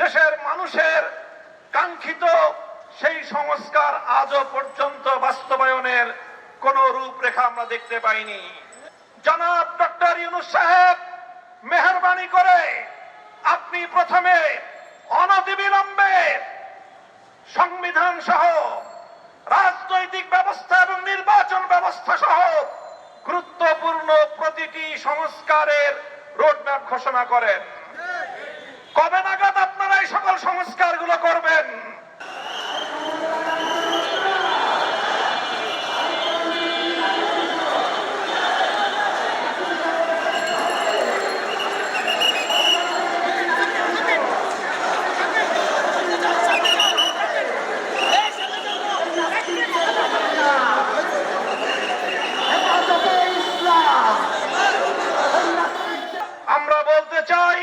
দেশের মানুষের কাঙ্ক্ষিত সেই সংস্কার আজও পর্যন্ত বাস্তবায়নের কোন রূপরেখা আমরা দেখতে পাইনি। জনাব ডক্টর ইউনুস সাহেব, মেহরবানি করে আপনি প্রথমে অনতিবিলম্বে সংবিধান সহ রাজনৈতিক ব্যবস্থা এবং নির্বাচন ব্যবস্থা সহ গুরুত্বপূর্ণ প্রতিটি সংস্কারের রোডম্যাপ ঘোষণা করেন। কবে নাগাদ সকল সংস্কারগুলো করবেন আমরা বলতে চাই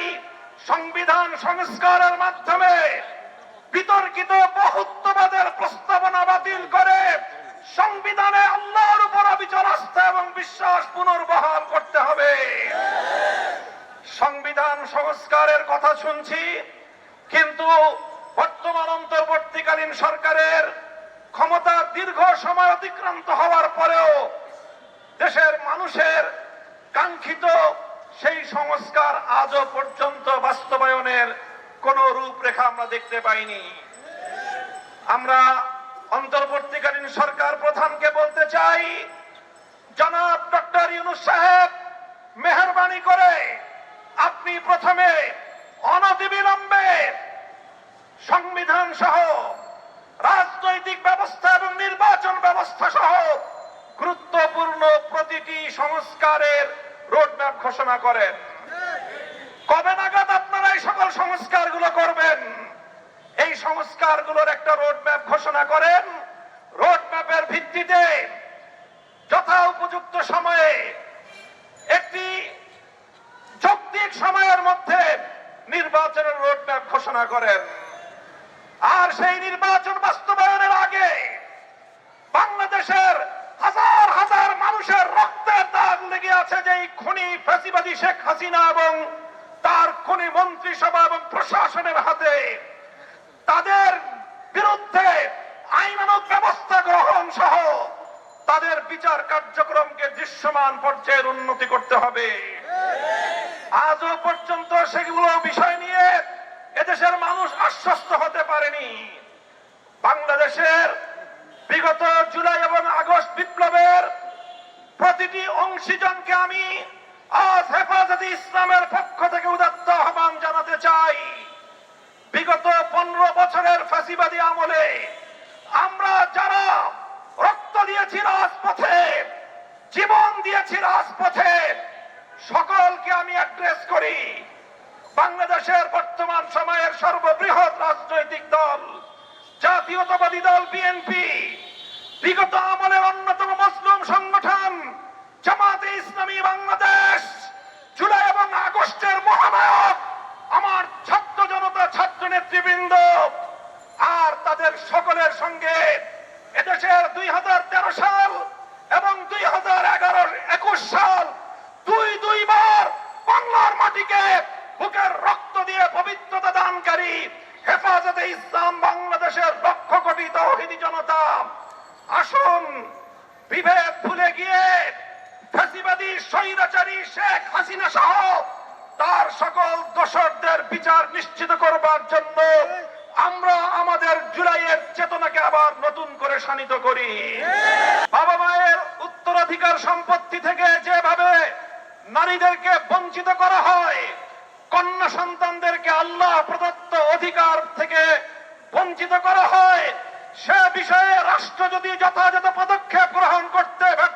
সংবিধান সংস্কারের মাধ্যমে বিতর্কিত বহুত্ববাদের প্রস্তাবনা বাতিল করে সংবিধানে আল্লাহর উপর অবিচল আস্থা এবং বিশ্বাস পুনর্বহাল করতে হবে। সংবিধান সংস্কারের কথা শুনছি, কিন্তু বর্তমান অন্তর্বর্তীকালীন সরকারের ক্ষমতা দীর্ঘ সময় অতিক্রান্ত হওয়ার পরেও দেশের মানুষের কাঙ্ক্ষিত সেই সংস্কার আজও পর্যন্ত বাস্তবায়নের কোন রূপরেখা আমরা দেখতে পাইনি। আমরা অন্তর্বর্তীকালীন সরকার প্রধানকে বলতে চাই, জনাব ডক্টর ইউনুস সাহেব, মেহরবানি করে আপনি প্রথমে অনতিবিলম্বে সংবিধান সহ রাজনৈতিক ব্যবস্থা এবং নির্বাচন ব্যবস্থা সহ গুরুত্বপূর্ণ প্রতিটি সংস্কারের রোডম্যাপ ঘোষণা করেন। কবে নাগাদ সকল সংস্কারগুলো করবেন। এই সংস্কারগুলোর একটা রোডম্যাপ ঘোষণা করেন। রোডম্যাপের ভিত্তিতে যথা উপযুক্ত সময়ে একটি যৌক্তিক সময়ের মধ্যে নির্বাচনের রোডম্যাপ ঘোষণা করেন। আর সেই নির্বাচন বাস্তবায়নের আগে বাংলাদেশের হাজার হাজার মানুষের রক্তের দাগ লেগে আছে যে খুনি ফ্যাসিবাদী শেখ হাসিনা এবং খুনি মন্ত্রিসভা এবং প্রশাসনের হাতে তাদের বিরুদ্ধে আইনানুগ ব্যবস্থা গ্রহণ সহ তাদের বিচার কার্যক্রমকে দৃশ্যমান পর্যায়ের উন্নতি করতে হবে। আজও পর্যন্ত সেগুলো বিষয় নিয়ে এদেশের মানুষ আশ্বস্ত হতে পারেনি। বাংলাদেশের বিগত জুলাই এবং আগস্ট বিপ্লবের প্রতিটি অংশীজনকে আমি আজ হেফাজতে ইসলামের পক্ষ থেকে উদাত্ত আহ্বান জানাতে চাই বিগত পনেরো বছরের ফাঁসিবাদী আমলে আমরা যারা রক্ত দিয়েছি রাজপথে, জীবন দিয়েছি রাজপথে। সকলকে আমি অ্যাড্রেস করি। বাংলাদেশের বর্তমান সময়ের সর্ববৃহৎ রাজনৈতিক দল, জাতীয়তাবাদী দল বিএনপি বিগত আমলের অন্যতম মুসলিম সংগঠন, জামাতে ইসলামী বাংলাদেশ। জুলাই এবং আগস্টের মহানায়ক আমার ছাত্র জনতা ছাত্র নেতৃবৃন্দ আর তাদের সকলের সঙ্গে এদেশের দুই হাজার তেরো সাল এবং দুই হাজার এগারো একুশ সাল দুই দুইবার বাংলার মাটিকে বুকের রক্ত দিয়ে পবিত্রতা দানকারী, হেফাজতে ইসলাম বাংলাদেশের লক্ষ কোটি তৌহিদি জনতা। আসুন, বিভেদ ভুলে গিয়ে ফ্যাসিবাদী, স্বৈরাচারী শেখ হাসিনা সহ তার সকল দোষরদের বিচার নিশ্চিত করবার জন্য আমরা আমাদের জুলাইয়ের চেতনাকে আবার নতুন করে শানিত করি। বাবা মায়ের উত্তরাধিকার সম্পত্তি থেকে যেভাবে নারীদেরকে বঞ্চিত করা হয়, কন্যা সন্তানদেরকে আল্লাহ প্রদত্ত অধিকার থেকে বঞ্চিত করা হয়, সে বিষয়ে রাষ্ট্র যদি যথাযথ পদক্ষেপ গ্রহণ করতে ব্যর্থ